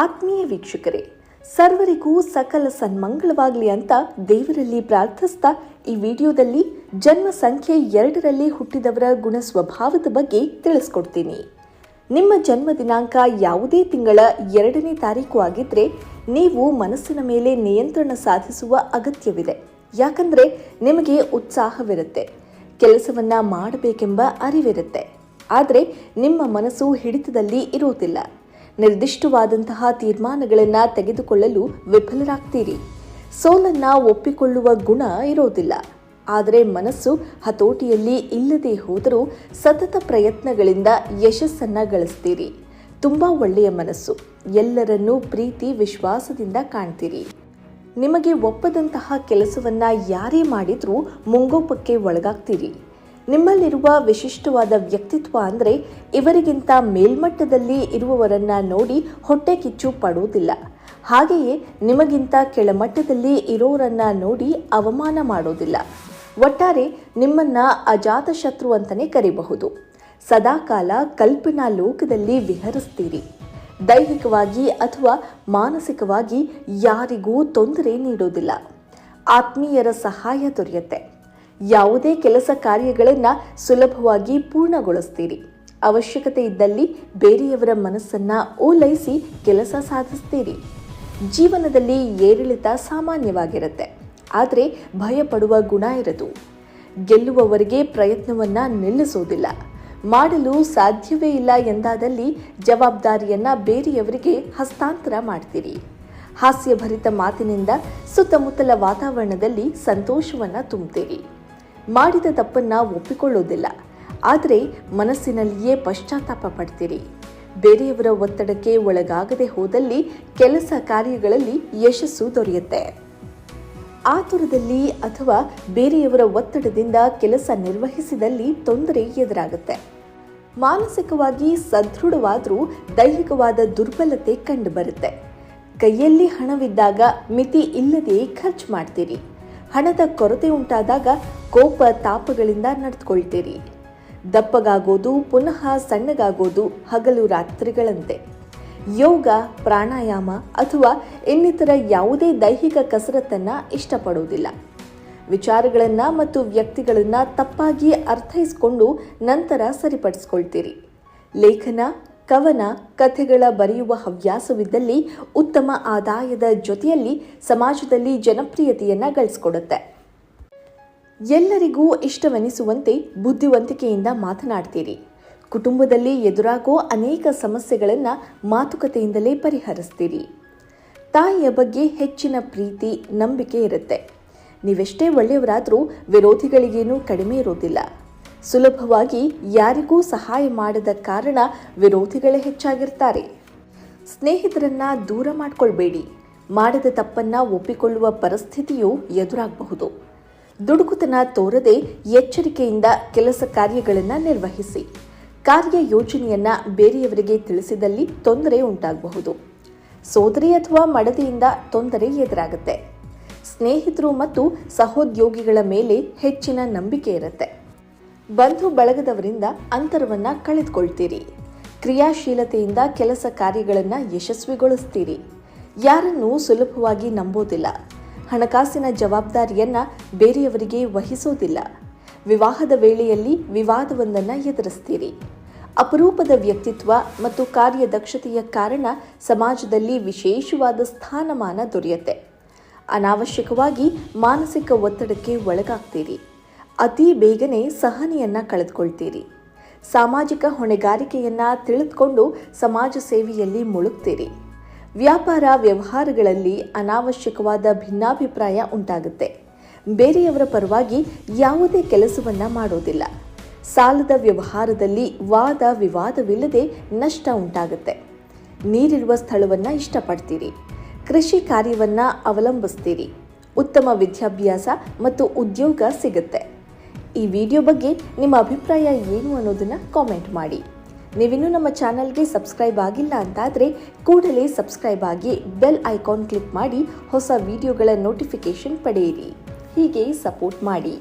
ಆತ್ಮೀಯ ವೀಕ್ಷಕರೇ, ಸರ್ವರಿಗೂ ಸಕಲ ಸನ್ಮಂಗಳವಾಗಲಿ ಅಂತ ದೇವರಲ್ಲಿ ಪ್ರಾರ್ಥಿಸ್ತಾ ಈ ವಿಡಿಯೋದಲ್ಲಿ ಜನ್ಮ ಸಂಖ್ಯೆ ಎರಡರಲ್ಲಿ ಹುಟ್ಟಿದವರ ಗುಣ ಸ್ವಭಾವದ ಬಗ್ಗೆ ತಿಳಿಸ್ಕೊಡ್ತೀನಿ. ನಿಮ್ಮ ಜನ್ಮ ದಿನಾಂಕ ಯಾವುದೇ ತಿಂಗಳ ಎರಡನೇ ತಾರೀಕು ಆಗಿದ್ರೆ ನೀವು ಮನಸ್ಸಿನ ಮೇಲೆ ನಿಯಂತ್ರಣ ಸಾಧಿಸುವ ಅಗತ್ಯವಿದೆ. ಯಾಕಂದ್ರೆ ನಿಮಗೆ ಉತ್ಸಾಹವಿರುತ್ತೆ, ಕೆಲಸವನ್ನ ಮಾಡಬೇಕೆಂಬ ಅರಿವಿರುತ್ತೆ. ಆದರೆ ನಿಮ್ಮ ಮನಸ್ಸು ಹಿಡಿತದಲ್ಲಿ ಇರುವುದಿಲ್ಲ ನಿರ್ದಿಷ್ಟವಾದಂತಹ ತೀರ್ಮಾನಗಳನ್ನು ತೆಗೆದುಕೊಳ್ಳಲು ವಿಫಲರಾಗ್ತೀರಿ. ಸೋಲನ್ನ ಒಪ್ಪಿಕೊಳ್ಳುವ ಗುಣ ಇರೋದಿಲ್ಲ. ಆದರೆ ಮನಸ್ಸು ಹತೋಟಿಯಲ್ಲಿ ಇಲ್ಲದೆ ಹೋದರೂ ಸತತ ಪ್ರಯತ್ನಗಳಿಂದ ಯಶಸ್ಸನ್ನು ಗಳಿಸ್ತೀರಿ. ತುಂಬ ಒಳ್ಳೆಯ ಮನಸ್ಸು. ಎಲ್ಲರನ್ನೂ ಪ್ರೀತಿ, ವಿಶ್ವಾಸದಿಂದ ಕಾಣ್ತೀರಿ. ನಿಮಗೆ ಒಪ್ಪದಂತಹ ಕೆಲಸವನ್ನು ಯಾರೇ ಮಾಡಿದರೂ ಮುಂಗೋಪಕ್ಕೆ ಒಳಗಾಗ್ತೀರಿ. ನಿಮ್ಮಲ್ಲಿರುವ ವಿಶಿಷ್ಟವಾದ ವ್ಯಕ್ತಿತ್ವ ಅಂದರೆ ಇವರಿಗಿಂತ ಮೇಲ್ಮಟ್ಟದಲ್ಲಿ ಇರುವವರನ್ನ ನೋಡಿ ಹೊಟ್ಟೆ ಕಿಚ್ಚು ಪಡುವುದಿಲ್ಲ. ಹಾಗೆಯೇ ನಿಮಗಿಂತ ಕೆಳಮಟ್ಟದಲ್ಲಿ ಇರೋರನ್ನ ನೋಡಿ ಅವಮಾನ ಮಾಡೋದಿಲ್ಲ ಒಟ್ಟಾರೆ ನಿಮ್ಮನ್ನ ಅಜಾತ ಶತ್ರು ಅಂತಲೇ ಕರಿಬಹುದು. ಸದಾಕಾಲ ಕಲ್ಪನಾ ಲೋಕದಲ್ಲಿ ವಿಹರಿಸ್ತೀರಿ. ದೈಹಿಕವಾಗಿ ಅಥವಾ ಮಾನಸಿಕವಾಗಿ ಯಾರಿಗೂ ತೊಂದರೆ ನೀಡೋದಿಲ್ಲ ಆತ್ಮೀಯರ ಸಹಾಯ ದೊರೆಯುತ್ತೆ. ಯಾವುದೇ ಕೆಲಸ ಕಾರ್ಯಗಳನ್ನು ಸುಲಭವಾಗಿ ಪೂರ್ಣಗೊಳಿಸ್ತೀರಿ. ಅವಶ್ಯಕತೆ ಇದ್ದಲ್ಲಿ ಬೇರೆಯವರ ಮನಸ್ಸನ್ನು ಓಲೈಸಿ ಕೆಲಸ ಸಾಧಿಸ್ತೀರಿ. ಜೀವನದಲ್ಲಿ ಏರಿಳಿತ ಸಾಮಾನ್ಯವಾಗಿರುತ್ತೆ. ಆದರೆ ಭಯಪಡುವ ಗುಣ ಇರದು. ಗೆಲ್ಲುವವರೆಗೆ ಪ್ರಯತ್ನವನ್ನು ನಿಲ್ಲಿಸೋದಿಲ್ಲ. ಮಾಡಲು ಸಾಧ್ಯವೇ ಇಲ್ಲ ಎಂದಾದಲ್ಲಿ ಜವಾಬ್ದಾರಿಯನ್ನು ಬೇರೆಯವರಿಗೆ ಹಸ್ತಾಂತರ ಮಾಡ್ತೀರಿ. ಹಾಸ್ಯಭರಿತ ಮಾತಿನಿಂದ ಸುತ್ತಮುತ್ತಲ ವಾತಾವರಣದಲ್ಲಿ ಸಂತೋಷವನ್ನು ತುಂಬುತ್ತೀರಿ. ಮಾಡಿದ ತಪ್ಪನ್ನ ಒಪ್ಪಿಕೊಳ್ಳೋದಿಲ್ಲ. ಆದರೆ ಮನಸ್ಸಿನಲ್ಲಿಯೇ ಪಶ್ಚಾತ್ತಾಪ ಪಡ್ತೀರಿ. ಬೇರೆಯವರ ಒತ್ತಡಕ್ಕೆ ಒಳಗಾಗದೆ ಹೋದಲ್ಲಿ ಕೆಲಸ ಕಾರ್ಯಗಳಲ್ಲಿ ಯಶಸ್ಸು ದೊರೆಯುತ್ತೆ. ಆತುರದಲ್ಲಿ ಅಥವಾ ಬೇರೆಯವರ ಒತ್ತಡದಿಂದ ಕೆಲಸ ನಿರ್ವಹಿಸಿದಲ್ಲಿ ತೊಂದರೆ ಎದುರಾಗುತ್ತೆ. ಮಾನಸಿಕವಾಗಿ ಸದೃಢವಾದರೂ ದೈಹಿಕವಾದ ದುರ್ಬಲತೆ ಕಂಡುಬರುತ್ತೆ. ಕೈಯಲ್ಲಿ ಹಣವಿದ್ದಾಗ ಮಿತಿ ಇಲ್ಲದೆ ಖರ್ಚು ಮಾಡ್ತೀರಿ. ಹಣದ ಕೊರತೆ ಉಂಟಾದಾಗ ಕೋಪ ತಾಪಗಳಿಂದ ನಡೆದುಕೊಳ್ತೀರಿ. ದಪ್ಪಗಾಗೋದು, ಪುನಃ ಸಣ್ಣಗಾಗೋದು ಹಗಲು ರಾತ್ರಿಗಳಂತೆ. ಯೋಗ, ಪ್ರಾಣಾಯಾಮ ಅಥವಾ ಇನ್ನಿತರ ಯಾವುದೇ ದೈಹಿಕ ಕಸರತ್ತನ್ನು ಇಷ್ಟಪಡುವುದಿಲ್ಲ. ವಿಚಾರಗಳನ್ನು ಮತ್ತು ವ್ಯಕ್ತಿಗಳನ್ನು ತಪ್ಪಾಗಿ ಅರ್ಥೈಸಿಕೊಂಡು ನಂತರ ಸರಿಪಡಿಸ್ಕೊಳ್ತೀರಿ. ಲೇಖನ ಕವನ ಕಥೆಗಳ ಬರೆಯುವ ಹವ್ಯಾಸವಿದ್ದಲ್ಲಿ ಉತ್ತಮ ಆದಾಯದ ಜೊತೆಯಲ್ಲಿ ಸಮಾಜದಲ್ಲಿ ಜನಪ್ರಿಯತೆಯನ್ನ ಗಳಿಸ್ಕೊಡುತ್ತೆ. ಎಲ್ಲರಿಗೂ ಇಷ್ಟವೆನಿಸುವಂತೆ ಬುದ್ಧಿವಂತಿಕೆಯಿಂದ ಮಾತನಾಡ್ತೀರಿ. ಕುಟುಂಬದಲ್ಲಿ ಎದುರಾಗೋ ಅನೇಕ ಸಮಸ್ಯೆಗಳನ್ನು ಮಾತುಕತೆಯಿಂದಲೇ ಪರಿಹರಿಸ್ತೀರಿ. ತಾಯಿಯ ಬಗ್ಗೆ ಹೆಚ್ಚಿನ ಪ್ರೀತಿ, ನಂಬಿಕೆ ಇರುತ್ತೆ. ನೀವೆಷ್ಟೇ ಒಳ್ಳೆಯವರಾದರೂ ವಿರೋಧಿಗಳಿಗೇನೂ ಕಡಿಮೆ ಇರೋದಿಲ್ಲ. ಸುಲಭವಾಗಿ ಯಾರಿಗೂ ಸಹಾಯ ಮಾಡದ ಕಾರಣ ವಿರೋಧಿಗಳೇ ಹೆಚ್ಚಾಗಿರ್ತಾರೆ. ಸ್ನೇಹಿತರನ್ನ ದೂರ ಮಾಡಿಕೊಳ್ಬೇಡಿ. ಮಾಡದ ತಪ್ಪನ್ನ ಒಪ್ಪಿಕೊಳ್ಳುವ ಪರಿಸ್ಥಿತಿಯು ಎದುರಾಗಬಹುದು. ದುಡುಕುತನ ತೋರದೆ ಎಚ್ಚರಿಕೆಯಿಂದ ಕೆಲಸ ಕಾರ್ಯಗಳನ್ನು ನಿರ್ವಹಿಸಿ. ಕಾರ್ಯ ಯೋಜನೆಯನ್ನ ಬೇರೆಯವರಿಗೆ ತಿಳಿಸಿದಲ್ಲಿ ತೊಂದರೆ ಉಂಟಾಗಬಹುದು. ಸೋದರಿ ಅಥವಾ ಮಡದಿಯಿಂದ ತೊಂದರೆ ಎದುರಾಗುತ್ತೆ. ಸ್ನೇಹಿತರು ಮತ್ತು ಸಹೋದ್ಯೋಗಿಗಳ ಮೇಲೆ ಹೆಚ್ಚಿನ ನಂಬಿಕೆ ಇರುತ್ತೆ. ಬಂಧು ಬಳಗದವರಿಂದ ಅಂತರವನ್ನ ಕಳೆದುಕೊಳ್ತೀರಿ. ಕ್ರಿಯಾಶೀಲತೆಯಿಂದ ಕೆಲಸ ಕಾರ್ಯಗಳನ್ನು ಯಶಸ್ವಿಗೊಳಿಸ್ತೀರಿ. ಯಾರನ್ನು ಸುಲಭವಾಗಿ ನಂಬೋದಿಲ್ಲ. ಹಣಕಾಸಿನ ಜವಾಬ್ದಾರಿಯನ್ನ ಬೇರೆಯವರಿಗೆ ವಹಿಸೋದಿಲ್ಲ. ವಿವಾಹದ ವೇಳೆಯಲ್ಲಿ ವಿವಾದವೊಂದನ್ನು ಎದುರಿಸ್ತೀರಿ. ಅಪರೂಪದ ವ್ಯಕ್ತಿತ್ವ ಮತ್ತು ಕಾರ್ಯದಕ್ಷತೆಯ ಕಾರಣ ಸಮಾಜದಲ್ಲಿ ವಿಶೇಷವಾದ ಸ್ಥಾನಮಾನ ದೊರೆಯುತ್ತೆ. ಅನಾವಶ್ಯಕವಾಗಿ ಮಾನಸಿಕ ಒತ್ತಡಕ್ಕೆ ಒಳಗಾಗ್ತೀರಿ. ಅತಿ ಬೇಗನೆ ಸಹನೆಯನ್ನು ಕಳೆದುಕೊಳ್ತೀರಿ. ಸಾಮಾಜಿಕ ಹೊಣೆಗಾರಿಕೆಯನ್ನ ತಿಳಿದುಕೊಂಡು ಸಮಾಜ ಸೇವೆಯಲ್ಲಿ ಮುಳುಗ್ತೀರಿ. ವ್ಯಾಪಾರ ವ್ಯವಹಾರಗಳಲ್ಲಿ ಅನಾವಶ್ಯಕವಾದ ಭಿನ್ನಾಭಿಪ್ರಾಯ ಉಂಟಾಗುತ್ತೆ. ಬೇರೆಯವರ ಪರವಾಗಿ ಯಾವುದೇ ಕೆಲಸವನ್ನ ಮಾಡೋದಿಲ್ಲ. ಸಾಲದ ವ್ಯವಹಾರದಲ್ಲಿ ವಾದ ವಿವಾದವಿಲ್ಲದೆ ನಷ್ಟ ಉಂಟಾಗುತ್ತೆ. ನೀರಿರುವ ಸ್ಥಳವನ್ನ ಇಷ್ಟಪಡ್ತೀರಿ. ಕೃಷಿ ಕಾರ್ಯವನ್ನ ಅವಲಂಬಿಸ್ತೀರಿ. ಉತ್ತಮ ವಿದ್ಯಾಭ್ಯಾಸ ಮತ್ತು ಉದ್ಯೋಗ ಸಿಗುತ್ತೆ. ಈ ವಿಡಿಯೋ ಬಗ್ಗೆ ನಿಮ್ಮ ಅಭಿಪ್ರಾಯ ಏನು ಅನ್ನೋದನ್ನ ಕಾಮೆಂಟ್ ಮಾಡಿ. ನೀವಿನ್ನೂ ನಮ್ಮ ಚಾನಲ್ಗೆ ಸಬ್ಸ್ಕ್ರೈಬ್ ಆಗಿಲ್ಲ ಅಂತಾದರೆ ಕೂಡಲೇ ಸಬ್ಸ್ಕ್ರೈಬ್ ಆಗಿ ಬೆಲ್ ಐಕಾನ್ ಕ್ಲಿಕ್ ಮಾಡಿ ಹೊಸ ವಿಡಿಯೋಗಳ ನೋಟಿಫಿಕೇಶನ್ ಪಡೆಯಿರಿ. ಹೀಗೆ ಸಪೋರ್ಟ್ ಮಾಡಿ.